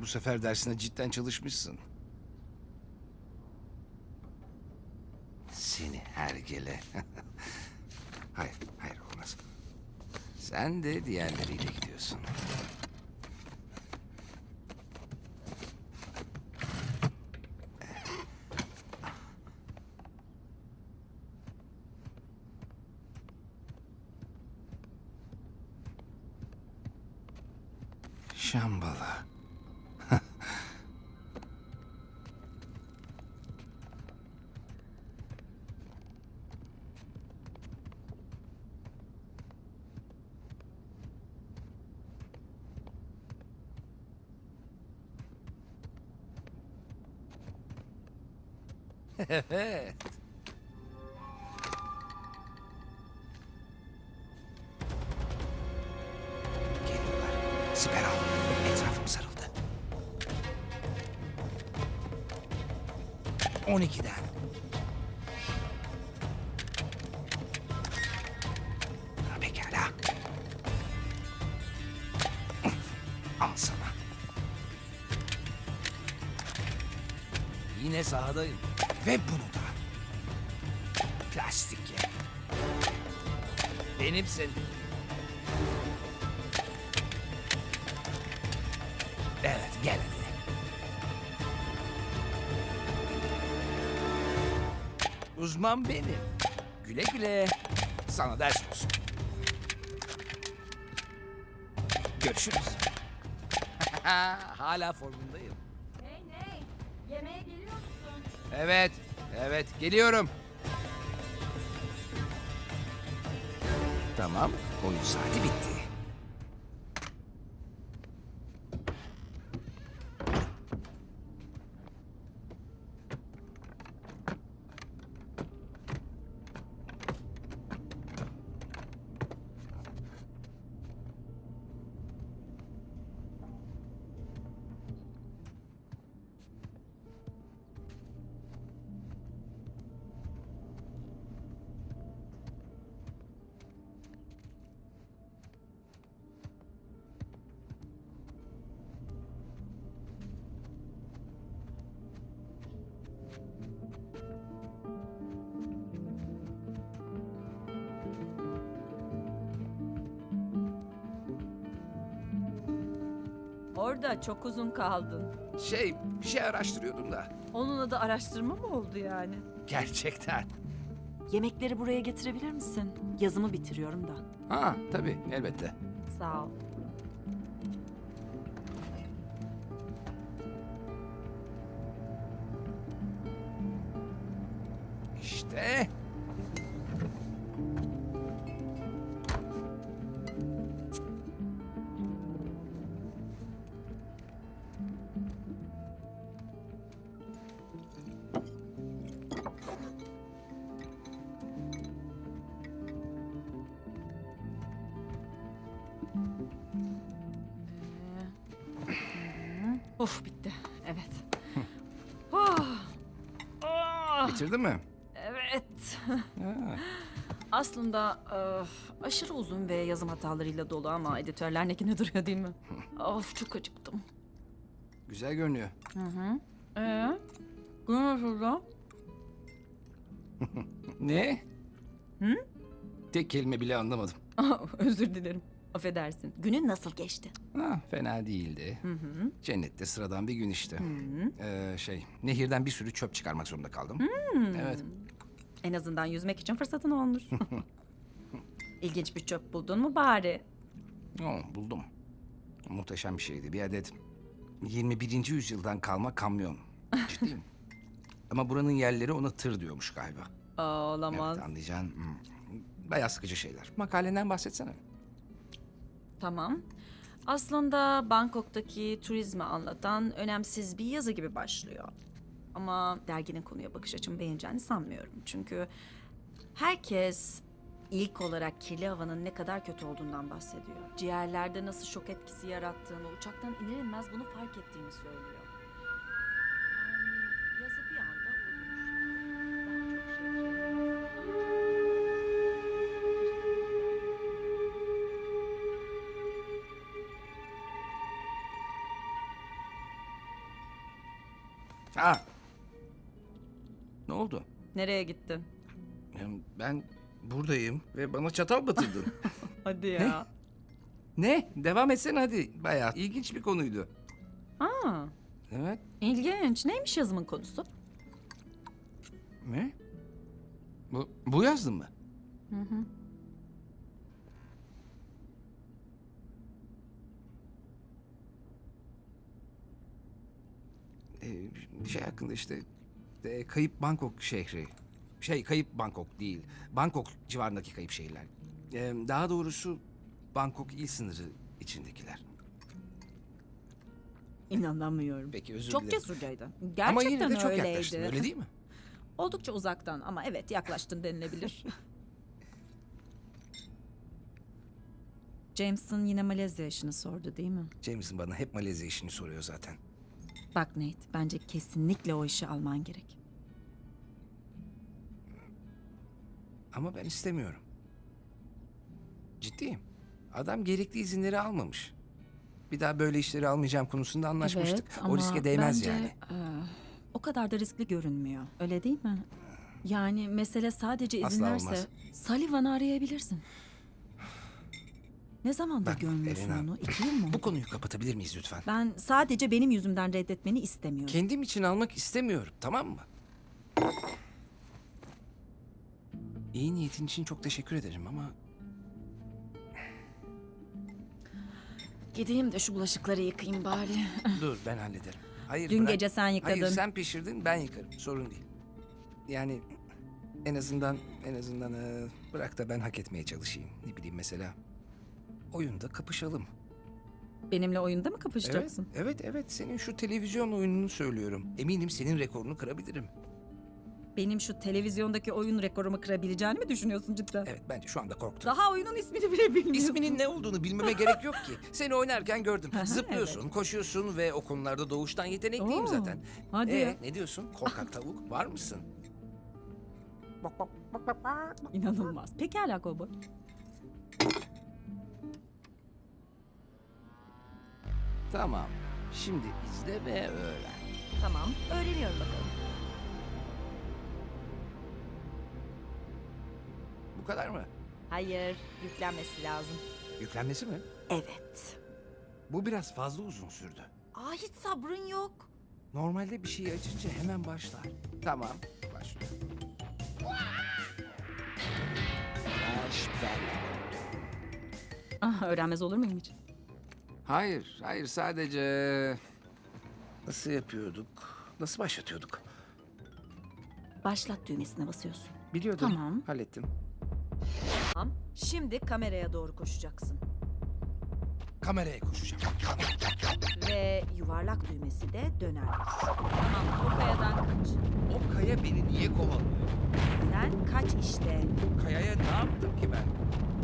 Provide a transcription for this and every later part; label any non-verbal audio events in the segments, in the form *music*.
Bu sefer dersine cidden çalışmışsın. Seni hergele. *laughs* hayır, hayır olmaz. Sen de diğerleriyle gidiyorsun. Evet. Geliyorlar. Siper al. Etrafım sarıldı. 12'den. Ha, Pekala. Al sana. Yine sahadayım. Ve bunu da. Plastik ye. Benimsin. Evet gel hadi. Uzman benim. Güle güle. Sana ders olsun. Görüşürüz. *laughs* Hala formundayım. Hey Ney, yemeğe geliyor musun? Evet, evet geliyorum. Tamam, oyun saati bitti. Orada çok uzun kaldın. Şey, bir şey araştırıyordum da. Onun adı araştırma mı oldu yani? Gerçekten. Yemekleri buraya getirebilir misin? Yazımı bitiriyorum da. Ha, tabii, elbette. Sağ ol. İşte. Evet. oh. Oh, Bitirdin mi? evet. Ha, Aslında öf, aşırı uzun ve yazım hatalarıyla dolu ama editörler nekine duruyor değil mi? of çok acıktım. güzel görünüyor. Ee, gün nasıldı? *laughs* Ne? Hı? Tek kelime bile anlamadım. *laughs* Özür dilerim. Affedersin. Günün nasıl geçti? Ha, fena değildi. Cennette sıradan bir gün işte. Ee, şey, nehirden bir sürü çöp çıkarmak zorunda kaldım. Evet. En azından yüzmek için fırsatın olmuş. *laughs* İlginç bir çöp buldun mu bari? Oo, buldum. Muhteşem bir şeydi. Bir adet 21. yüzyıldan kalma kamyon. Ciddiyim. *laughs* Ama buranın yerleri ona tır diyormuş galiba. Aa, olamaz. Evet anlayacaksın. Hmm. Bayağı sıkıcı şeyler. Makalenden bahsetsene. Tamam. Aslında Bangkok'taki turizmi anlatan önemsiz bir yazı gibi başlıyor. Ama derginin konuya bakış açımı beğeneceğini sanmıyorum. Çünkü herkes ilk olarak kirli havanın ne kadar kötü olduğundan bahsediyor. Ciğerlerde nasıl şok etkisi yarattığını, uçaktan iner inmez bunu fark ettiğini söylüyor. Ha. Ne oldu? Nereye gittin? Ben buradayım ve bana çatal batırdın. *laughs* Hadi ya. ne? Devam etsene hadi. Bayağı ilginç bir konuydu. Aa, Evet. ilginç. Neymiş yazımın konusu? Ne? Bu, bu yazdın mı? Hı hı. Ee, şey hakkında işte e, kayıp Bangkok şehri. Şey kayıp Bangkok değil. Bangkok civarındaki kayıp şehirler. Ee, daha doğrusu Bangkok il sınırı içindekiler. İnanamıyorum. Peki özür Çok dilerim. cesurcaydı. Ama Gerçekten yine de çok öyleydi. yaklaştın öyle değil mi? *laughs* Oldukça uzaktan ama evet yaklaştın denilebilir. *laughs* Jameson yine Malezya işini sordu değil mi? Jameson bana hep Malezya işini soruyor zaten. Bak Nate, bence kesinlikle o işi alman gerek. Ama ben istemiyorum. Ciddiyim. Adam gerekli izinleri almamış. Bir daha böyle işleri almayacağım konusunda anlaşmıştık. Evet o ama riske değmez bence, yani. e, o kadar da riskli görünmüyor. Öyle değil mi? Yani mesele sadece Asla izinlerse olmaz. Sullivan'ı arayabilirsin. Ne zamandır Bak, görmüyorsun Elena, onu? İki yıl mı? Bu konuyu kapatabilir miyiz lütfen? Ben sadece benim yüzümden reddetmeni istemiyorum. Kendim için almak istemiyorum, tamam mı? İyi niyetin için çok teşekkür ederim ama Gideyim de şu bulaşıkları yıkayayım bari. *laughs* dur ben hallederim. Hayır Dün bırak. gece sen yıkadın. Hayır sen pişirdin ben yıkarım sorun değil. Yani en azından en azından e, bırak da ben hak etmeye çalışayım. Ne bileyim mesela oyunda kapışalım. Benimle oyunda mı Evet, kapışacaksın? evet, evet. Senin şu televizyon oyununu söylüyorum. Eminim senin rekorunu kırabilirim. Benim şu televizyondaki oyun rekorumu kırabileceğini mi düşünüyorsun cidden? Evet, bence şu anda korktum. Daha oyunun ismini bile bilmiyorsun. İsminin ne olduğunu bilmeme gerek yok ki. *laughs* Seni oynarken gördüm. Aha, Zıplıyorsun, koşuyorsun ve o konularda doğuştan yetenekliyim Oo, zaten. hadi Ee, ne diyorsun? Korkak *laughs* tavuk var mısın? Bak bak bak bak bak. İnanılmaz. Pekala kovboy. Tamam. Şimdi izle ve öğren. Tamam. Öğreniyorum bakalım. Bu kadar mı? Hayır. Yüklenmesi lazım. Yüklenmesi mi? Evet. Bu biraz fazla uzun sürdü. Aa hiç sabrın yok. Normalde bir şeyi açınca hemen başlar. Tamam, başlıyor. Flashback. Ah, öğrenmez olur muyum hiç? Hayır, hayır sadece... Nasıl yapıyorduk? Nasıl başlatıyorduk? Başlat düğmesine basıyorsun. Biliyordum. Tamam. Hallettim. Tamam. Şimdi kameraya doğru koşacaksın. Kameraya koşacağım. Ve yuvarlak düğmesi de döner. Tamam. O kayadan kaç. O kaya beni niye kovalıyor? Sen kaç işte. Kayaya ne yaptım ki ben?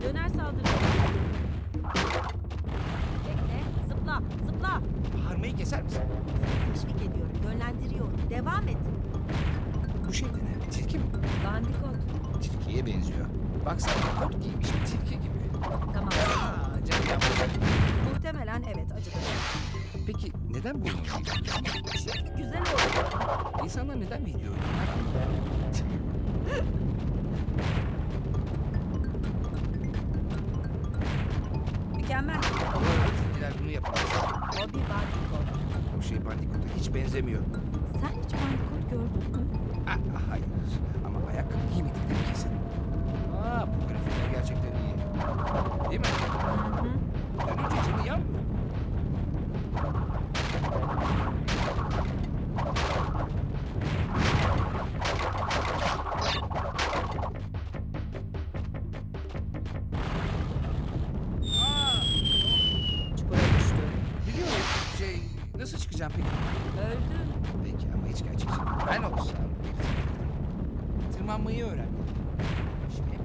Döner saldırı. Zıpla. Bağırmayı keser misin? Seni teşvik ediyorum. Yönlendiriyorum. Devam et. Bu şey de ne? Tilki mi? Bandikot. Tilkiye benziyor. Baksana kot giymiş bir tilki gibi. Tamam. Aa, canım. Muhtemelen evet acıdı. Peki neden bu Şimdi güzel oldu. İnsanlar neden video oynuyorlar O bir bandikot. O şey bandikota hiç benzemiyor. Sen hiç bandikot gördün mü? Ah, ah, hayır. Ama ayakkabı giymedikleri kesin. Aa, bu grafikler gerçekten iyi. Değil mi? Tırmanmayı öğrendim. Şimdi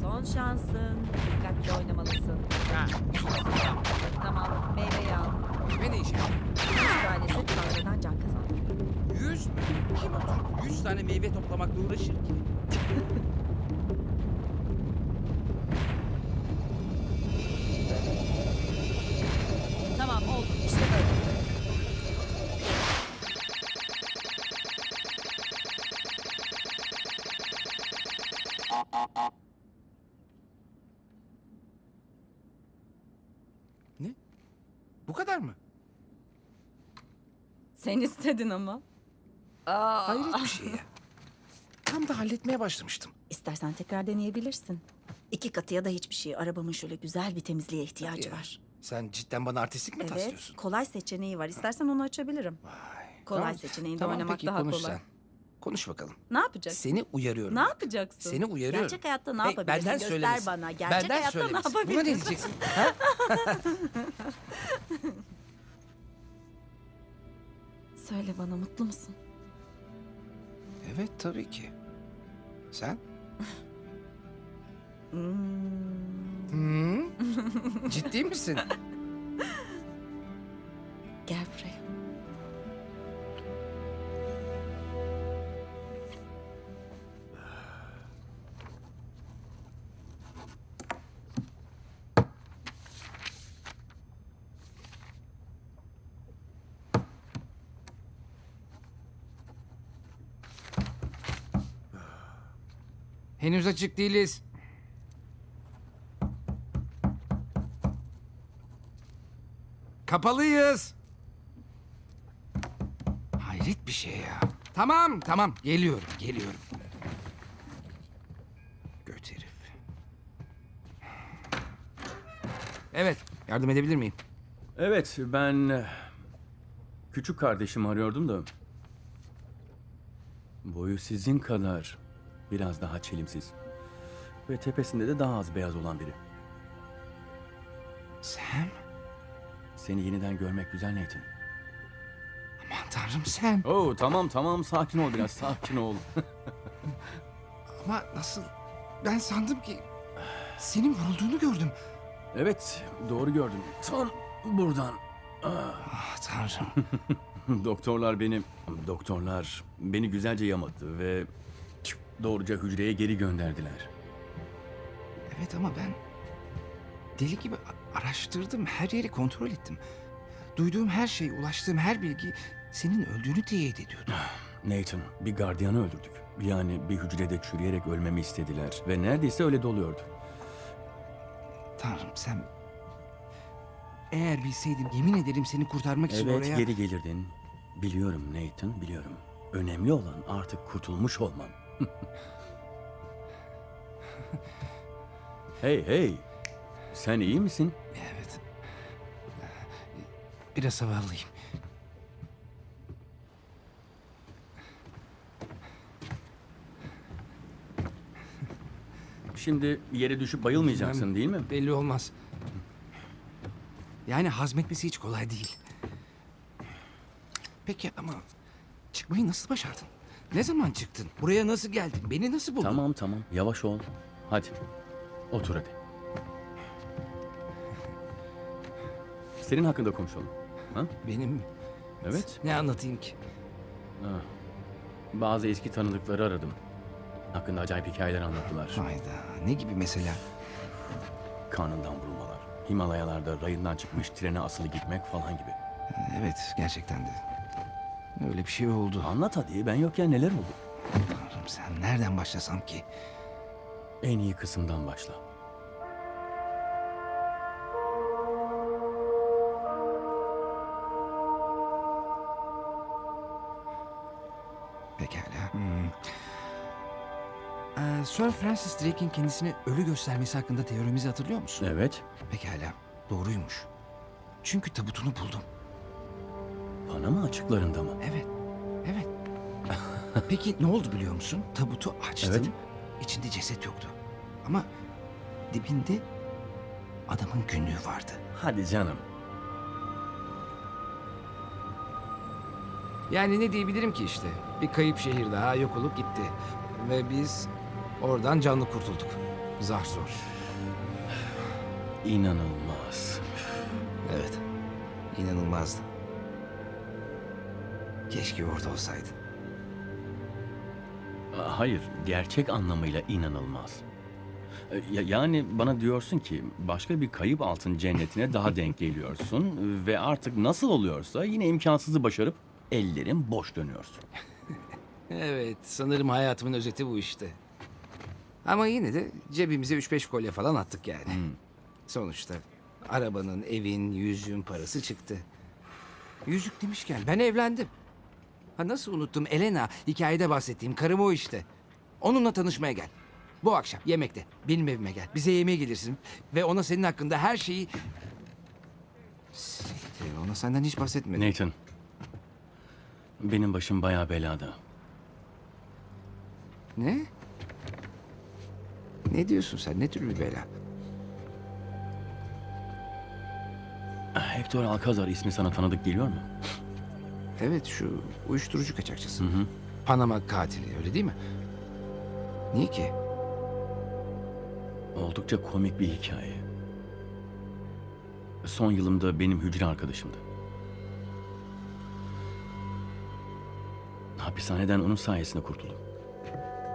Son şansın. Dikkatli oynamalısın. ha, Tamam. Meyveyi al. meyve ne işe? Üç tanesi fazladan can kazandırıyor. Yüz mü? Kim oturup yüz tane meyve toplamakla uğraşır ki? *laughs* Sen istedin ama. Aa, Hayret bir şey ya. Tam da halletmeye başlamıştım. İstersen tekrar deneyebilirsin. İki katıya da hiçbir şey. Arabamın şöyle güzel bir temizliğe ihtiyacı Ya, var. Sen cidden bana artistlik mi Evet, taslıyorsun? kolay seçeneği var. İstersen onu açabilirim. Vay. Kolay seçeneğinde tamam, oynamak peki, daha konuş kolay. Sen. Konuş bakalım. Ne yapacaksın? Seni uyarıyorum. Ne yapacaksın? Seni uyarıyorum. Gerçek hayatta ne Hey, yapabilirsin? Benden Göster söylemesin. bana. Gerçek benden hayatta ne söylemesin. yapabilirsin? Buna ne diyeceksin? ha? *laughs* *laughs* Söyle bana mutlu musun? Evet tabii ki. Sen? *laughs* Hmm? Ciddi misin? gel buraya. Henüz açık değiliz. Kapalıyız. Hayret bir şey ya. Tamam tamam geliyorum geliyorum. Göt herif. Evet yardım edebilir miyim? Evet, ben eh, küçük kardeşimi arıyordum da. Boyu sizin kadar biraz daha çelimsiz. Ve tepesinde de daha az beyaz olan biri. Sam? Seni yeniden görmek güzel Nathan. Aman tanrım Sam. Oo tamam tamam sakin ol biraz sakin ol. *laughs* Ama nasıl? Ben sandım ki senin vurulduğunu gördüm. evet doğru gördün. Tam buradan. Ah tanrım. *laughs* Doktorlar beni doktorlar beni güzelce yamadı ve doğruca hücreye geri gönderdiler. Evet ama ben deli gibi araştırdım. Her yeri kontrol ettim. Duyduğum her şey, ulaştığım her bilgi senin öldüğünü teyit ediyordu. *sighs* Nathan, bir gardiyanı öldürdük. Yani bir hücrede çürüyerek ölmemi istediler ve neredeyse öyle doluyordu. Tanrım sen... Eğer bilseydim yemin ederim seni kurtarmak için Evet, oraya... geri gelirdin. Biliyorum Nathan, biliyorum. Önemli olan artık kurtulmuş olmam. Hey hey, sen iyi misin? Evet. Biraz havallıyım. Şimdi yere düşüp bayılmayacaksın değil mi? Belli olmaz. Yani hazmetmesi hiç kolay değil. Peki ama çıkmayı nasıl başardın? Ne zaman çıktın? Buraya nasıl geldin? Beni nasıl buldun? Tamam tamam, yavaş ol. Hadi, otur hadi. Senin hakkında konuşalım. Ha? Benim mi? Evet. Ne anlatayım ki? Bazı eski tanıdıkları aradım. Hakkında acayip hikayeler anlattılar. Hayda. Ne gibi mesela? Karnından vurulmalar. Himalayalarda rayından çıkmış trene asılı gitmek falan gibi. Evet gerçekten de. Öyle bir şey oldu. Anlat hadi ben yokken neler oldu? Tanrım sen nereden başlasam ki? En iyi kısımdan başla. Pekala. Hmm. Ee, Sir Francis Drake'in kendisini ölü göstermesi hakkında teorimizi hatırlıyor musun? Evet. Pekala. Doğruymuş. Çünkü tabutunu buldum. Panama açıklarında mı? Evet. Evet. Peki ne oldu biliyor musun? Tabutu açtım. Evet. İçinde ceset yoktu. Ama dibinde adamın günlüğü vardı. Hadi canım. Yani ne diyebilirim ki işte? Bir kayıp şehir daha yok olup gitti. Ve biz oradan canlı kurtulduk. Zar zor. İnanılmaz. Evet. İnanılmazdı. Keşke orada olsaydın. Hayır, gerçek anlamıyla inanılmaz. Ee, ya- Yani bana diyorsun ki başka bir kayıp altın cennetine daha *laughs* denk geliyorsun ve artık nasıl oluyorsa yine imkansızı başarıp ellerin boş dönüyorsun. *laughs* Evet, sanırım hayatımın özeti bu işte. Ama yine de cebimize 3-5 kolye falan attık yani. Sonuçta Arabanın, evin, yüzüğün parası çıktı. Yüzük demişken ben evlendim. Ha nasıl unuttum Elena hikayede bahsettiğim karım o işte. Onunla tanışmaya gel. Bu akşam yemekte benim evime gel. Bize yemeğe gelirsin ve ona senin hakkında her şeyi... Siktir, ona senden hiç bahsetmedim. Nathan. Benim başım bayağı belada. Ne? Ne diyorsun sen? Ne tür bir bela? Hector Alcazar ismi sana tanıdık geliyor mu? Evet şu uyuşturucu kaçakçısı. Panama katili öyle değil mi? Niye ki? Oldukça komik bir hikaye. Son yılımda benim hücre arkadaşımdı. Hapishaneden onun sayesinde kurtuldum.